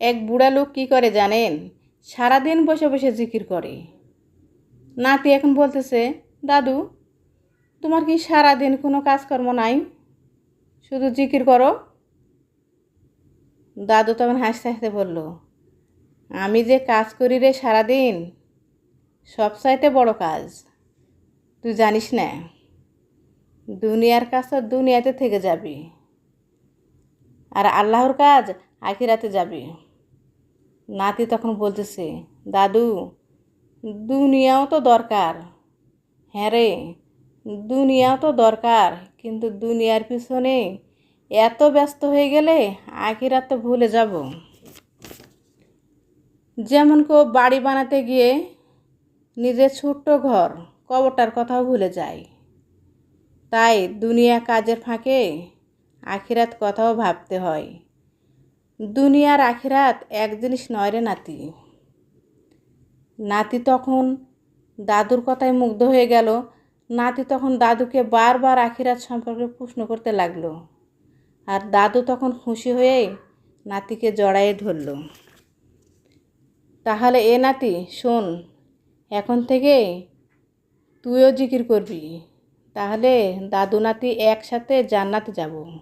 এক বুড়া লোক কী করে জানেন? সারাদিন বসে বসে জিকির করে। নাতি এখন বলতেছে, দাদু, তোমার কি সারাদিন কোনো কাজকর্ম নাই? শুধু জিকির করো? দাদু তখন হাসতে হাসতে বলল, আমি যে কাজ করি রে সারাদিন সবচাইতে বড় কাজ। তুই জানিস না, দুনিয়ার কাজ তো দুনিয়াতে থেকে যাবি। আর আল্লাহর কাজ আখিরাতে যাবে। নাতি তখন বলতেছে, দাদু, দুনিয়াও তো দরকার। হ্যাঁ রে, দুনিয়াও তো দরকার, কিন্তু দুনিয়ার পিছনে এত ব্যস্ত হয়ে গেলে আখিরাত তো ভুলে যাব। যেমন কেউ বাড়ি বানাতে গিয়ে নিজের ছোট্ট ঘর, কবরটার কথাও ভুলে যায়। তাই দুনিয়া কাজের ফাঁকে আখিরাত কথাও ভাবতে হয়। দুনিয়ার আখিরাত এক জিনিস নয় রে নাতি। নাতি তখন দাদুর কথায় মুগ্ধ হয়ে গেল। নাতি তখন দাদুকে বারবার আখিরাত সম্পর্কে প্রশ্ন করতে লাগল। আর দাদু তখন খুশি হয়ে নাতিকে জড়ায়ে ধরল। তাহলে এ নাতি, শোন, এখন থেকে তুইও জিকির করবি। তাহলে দাদু নাতি একসাথে জান্নাতে যাব।